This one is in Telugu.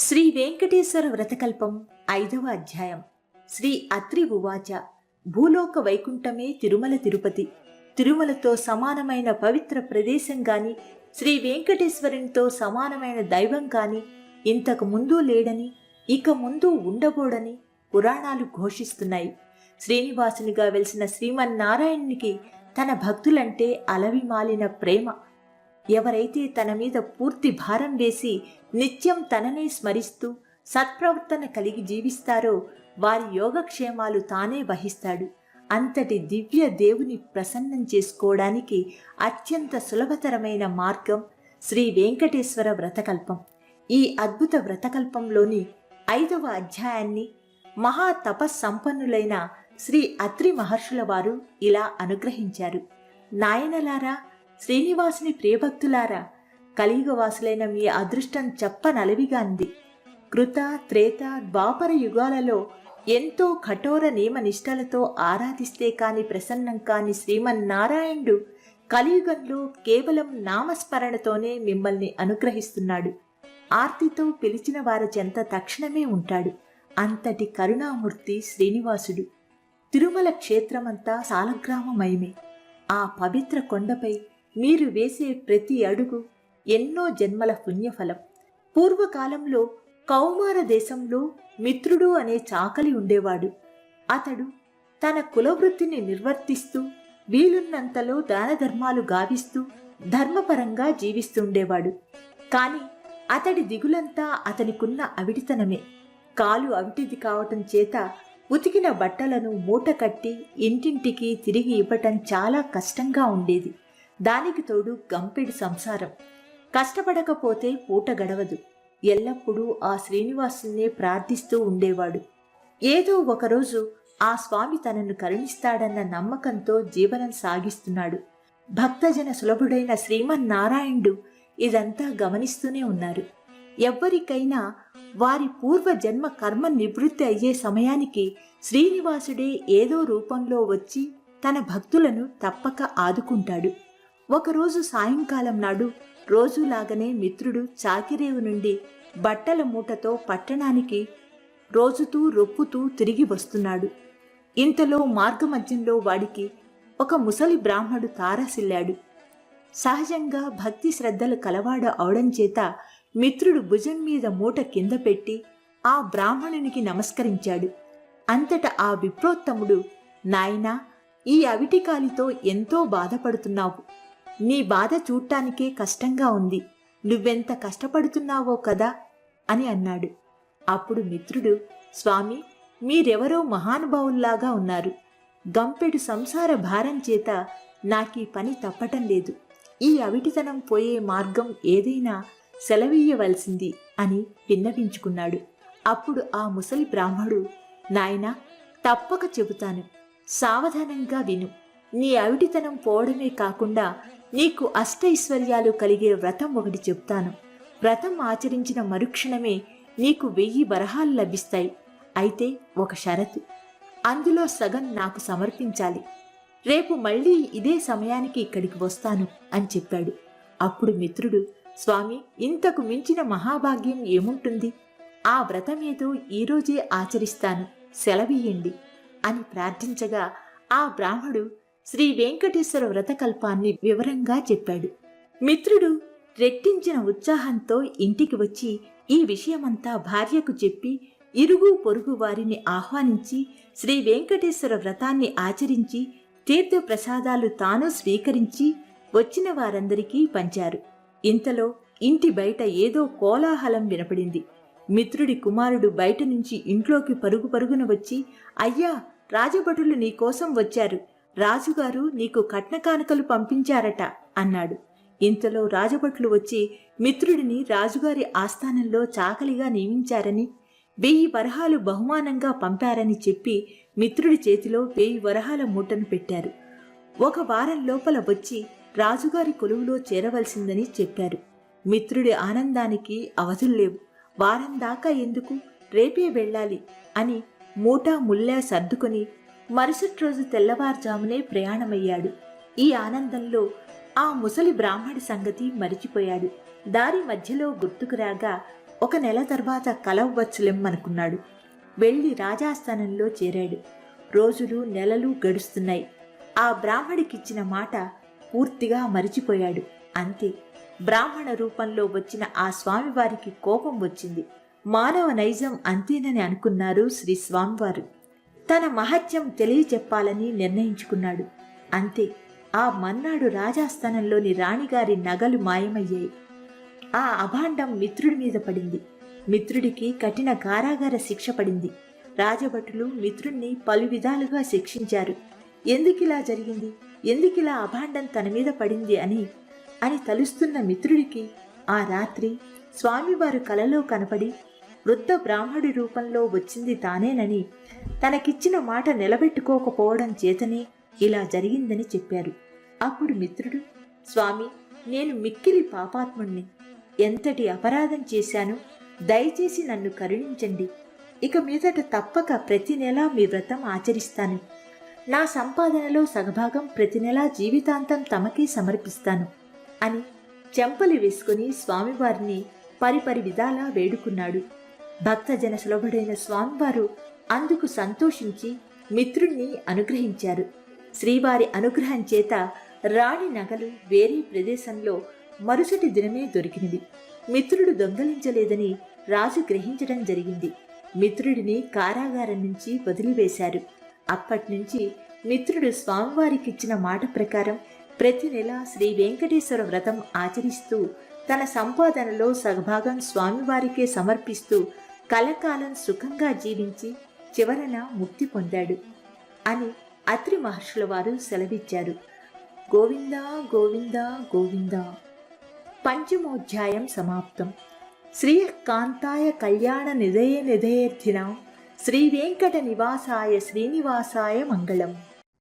శ్రీ వెంకటేశ్వర వ్రతకల్పం ఐదవ అధ్యాయం. శ్రీ అత్రి ఉవాచ భూలోక వైకుంఠమే తిరుమల తిరుపతి. తిరుమలతో సమానమైన పవిత్ర ప్రదేశం గాని శ్రీ వెంకటేశ్వరునితో సమానమైన దైవం కాని ఇంతకు ముందు లేడని ఇక ముందు ఉండబోడని పురాణాలు ఘోషిస్తున్నాయి. శ్రీనివాసునిగా వెలిసిన శ్రీమన్నారాయణునికి తన భక్తులంటే అలవిమాలిన ప్రేమ. ఎవరైతే తన మీద పూర్తి భారం వేసి నిత్యం తననే స్మరిస్తూ సత్ప్రవర్తన కలిగి జీవిస్తారో వారి యోగక్షేమాలు తానే వహిస్తాడు. అంతటి దివ్య దేవుని ప్రసన్నం చేసుకోవడానికి అత్యంత సులభతరమైన మార్గం శ్రీ వెంకటేశ్వర వ్రతకల్పం. ఈ అద్భుత వ్రతకల్పంలోని ఐదవ అధ్యాయాన్ని మహా తపస్సంపన్నులైన శ్రీ అత్రి మహర్షుల వారు ఇలా అనుగ్రహించారు. నాయనలారా శ్రీనివాసుని ప్రియభక్తులారా కలియుగవాసులైన మీ అదృష్టం చెప్పనలవిగా అంది. కృత త్రేత ద్వాపర యుగాలలో ఎంతో కఠోర నియమ నిష్టలతో ఆరాధిస్తే కాని ప్రసన్నం కాని శ్రీమన్నారాయణుడు కలియుగంలో కేవలం నామస్మరణతోనే మిమ్మల్ని అనుగ్రహిస్తున్నాడు. ఆర్తితో పిలిచిన వారి చెంత తక్షణమే ఉంటాడు. అంతటి కరుణామూర్తి శ్రీనివాసుడు. తిరుమల క్షేత్రమంతా సాలగ్రామమయమే. ఆ పవిత్ర కొండపై మీరు వేసే ప్రతి అడుగు ఎన్నో జన్మల పుణ్యఫలం. పూర్వకాలంలో కౌమార దేశంలో మిత్రుడు అనే చాకలి ఉండేవాడు. అతడు తన కులవృత్తిని నిర్వర్తిస్తూ వీలున్నంతలో దాన ధర్మాలు గావిస్తూ ధర్మపరంగా జీవిస్తుండేవాడు. కాని అతడి దిగులంతా అతనికున్న అవిడితనమే. కాలు అవిటిది కావటం చేత ఉతికిన బట్టలను మూట కట్టి ఇంటింటికి తిరిగి ఇవ్వటం చాలా కష్టంగా ఉండేది. దానికి తోడు గంపెడి సంసారం. కష్టపడకపోతే పూట గడవదు. ఎల్లప్పుడూ ఆ శ్రీనివాసునే ప్రార్థిస్తూ ఉండేవాడు. ఏదో ఒకరోజు ఆ స్వామి తనను కరుణిస్తాడన్న నమ్మకంతో జీవనం సాగిస్తున్నాడు. భక్తజన సులభుడైన శ్రీమన్నారాయణుడు ఇదంతా గమనిస్తూనే ఉన్నారు. ఎవ్వరికైనా వారి పూర్వ జన్మ కర్మ నివృత్తి అయ్యే సమయానికి శ్రీనివాసుడే ఏదో రూపంలో వచ్చి తన భక్తులను తప్పక ఆదుకుంటాడు. ఒకరోజు సాయంకాలం నాడు రోజులాగనే మిత్రుడు చాకిరేవు నుండి బట్టల మూటతో పట్టణానికి రోజుతూ రొప్పుతూ తిరిగి వస్తున్నాడు. ఇంతలో మార్గమధ్యంలో వాడికి ఒక ముసలి బ్రాహ్మడు తారసిల్లాడు. సహజంగా భక్తి శ్రద్ధలు కలవాడ అవడం చేత మిత్రుడు భుజం మీద మూట కింద పెట్టి ఆ బ్రాహ్మణునికి నమస్కరించాడు. అంతట ఆ విప్రోత్తముడు నాయనా ఈ అవిటికాలితో ఎంతో బాధపడుతున్నావు. నీ బాధ చూడటానికే కష్టంగా ఉంది. నువ్వెంత కష్టపడుతున్నావో కదా? అని అన్నాడు. అప్పుడు మిత్రుడు స్వామి మీరెవరో మహానుభావుల్లాగా ఉన్నారు. గంపెడు సంసార భారం చేత నాకీ పని తప్పటం లేదు. ఈ అవిటితనం పోయే మార్గం ఏదైనా సెలవీయవలసింది అని విన్నవించుకున్నాడు. అప్పుడు ఆ ముసలి బ్రాహ్మడు నాయనా తప్పక చెబుతాను. సావధానంగా విను. నీ అవిటితనం పోవడమే కాకుండా నీకు అష్టైశ్వర్యాలు కలిగే వ్రతం ఒకటి చెప్తాను. వ్రతం ఆచరించిన మరుక్షణమే నీకు వెయ్యి వరహాలు లభిస్తాయి. అయితే ఒక షరతు. అందులో సగం నాకు సమర్పించాలి. రేపు మళ్ళీ ఇదే సమయానికి ఇక్కడికి వస్తాను అని చెప్పాడు. అప్పుడు మిత్రుడు స్వామి ఇంతకు మించిన మహాభాగ్యం ఏముంటుంది? ఆ వ్రతమేదో ఈరోజే ఆచరిస్తాను. సెలవీయండి అని ప్రార్థించగా ఆ బ్రాహ్మడు శ్రీ వెంకటేశ్వర వ్రతకల్పాన్ని వివరంగా చెప్పాడు. మిత్రుడు రెట్టించిన ఉత్సాహంతో ఇంటికి వచ్చి ఈ విషయమంతా భార్యకు చెప్పి ఇరుగు పొరుగు వారిని ఆహ్వానించి శ్రీ వెంకటేశ్వర వ్రతాన్ని ఆచరించి తీర్థప్రసాదాలు తాను స్వీకరించి వచ్చిన వారందరికీ పంచారు. ఇంతలో ఇంటి బయట ఏదో కోలాహలం వినపడింది. మిత్రుడి కుమారుడు బయట నుంచి ఇంట్లోకి పరుగు పరుగున వచ్చి అయ్యా రాజభటులు నీకోసం వచ్చారు. రాజుగారు నీకు కట్నకానుకలు పంపించారట అన్నాడు. ఇంతలో రాజభట్లు వచ్చి మిత్రుడిని రాజుగారి ఆస్థానంలో చాకలిగా నియమించారని వెయ్యి వరహాలు బహుమానంగా పంపారని చెప్పి మిత్రుడి చేతిలో వెయ్యి వరహాల మూటను పెట్టారు. ఒక వారం లోపల వచ్చి రాజుగారి కొలువులో చేరవలసిందని చెప్పారు. మిత్రుడి ఆనందానికి అవధుల్లేవు వారం దాకా ఎందుకు? రేపే వెళ్ళాలి అని మూటా ముల్లా సర్దుకొని మరుసటి రోజు తెల్లవారుజామునే ప్రయాణమయ్యాడు. ఈ ఆనందంలో ఆ ముసలి బ్రాహ్మడి సంగతి మరిచిపోయాడు. దారి మధ్యలో గుర్తుకు రాగా ఒక నెల తర్వాత కలవచ్చులెమ్మనుకున్నాడు వెళ్ళి రాజాస్థానంలో చేరాడు. రోజులు నెలలు గడుస్తున్నాయి. ఆ బ్రాహ్మడికిచ్చిన మాట పూర్తిగా మరిచిపోయాడు. అంతే. బ్రాహ్మణ రూపంలో వచ్చిన ఆ స్వామివారికి కోపం వచ్చింది. మానవ నైజం అంతేనని అనుకున్నారు శ్రీ స్వామివారు. తన మహత్యం తెలియచెప్పాలని నిర్ణయించుకున్నాడు. అంతే ఆ మన్నాడు రాజాస్థానంలోని రాణిగారి నగలు మాయమయ్యాయి. ఆ అభాండం మిత్రుడి మీద పడింది. మిత్రుడికి కఠిన కారాగార శిక్ష పడింది. రాజభటులు మిత్రుణ్ణి పలు విధాలుగా శిక్షించారు. ఎందుకిలా జరిగింది? ఎందుకిలా అభాండం తన మీద పడింది అని అని తలుస్తున్న మిత్రుడికి ఆ రాత్రి స్వామివారు కలలో కనపడి వృద్ధ బ్రాహ్మడి రూపంలో వచ్చింది తానేనని తనకిచ్చిన మాట నిలబెట్టుకోకపోవడం చేతనే ఇలా జరిగిందని చెప్పారు. అప్పుడు మిత్రుడు స్వామి నేను మిక్కిలి పాపాత్ముణ్ణి. ఎంతటి అపరాధం చేశాను దయచేసి నన్ను కరుణించండి. ఇక మీదట తప్పక ప్రతి నెలా మీ వ్రతం ఆచరిస్తాను. నా సంపాదనలో సగభాగం ప్రతి నెలా జీవితాంతం తమకే సమర్పిస్తాను అని చెంపలు వేసుకుని స్వామివారిని పరిపరి విధాలా వేడుకున్నాడు. భక్తజన సులభుడైన స్వామివారు అందుకు సంతోషించి మిత్రుణ్ణి అనుగ్రహించారు. శ్రీవారి అనుగ్రహం చేత రాణి నగలు వేరే ప్రదేశంలో మరుసటి దినమే దొరికినవి. మిత్రుడు దొంగలించలేదని రాజు గ్రహించడం జరిగింది. మిత్రుడిని కారాగారం నుంచి వదిలివేశారు. అప్పటినుంచి మిత్రుడు స్వామివారికిచ్చిన మాట ప్రకారం ప్రతి నెల శ్రీ వెంకటేశ్వర వ్రతం ఆచరిస్తూ తన సంపాదనలో సగభాగం స్వామివారికే సమర్పిస్తూ కలకాలం సుఖంగా జీవించి చివరన ముక్తి పొందాడు అని అత్రి మహర్షుల వారు సెలవిచ్చారు. గోవిందా గోవిందా గోవిందా. పంచమోధ్యాయం సమాప్తం. శ్రీ కాంతాయ కళ్యాణ నిధయ నిధయేర్థిన. శ్రీ వెంకట నివాసాయ శ్రీనివాసాయ మంగళం.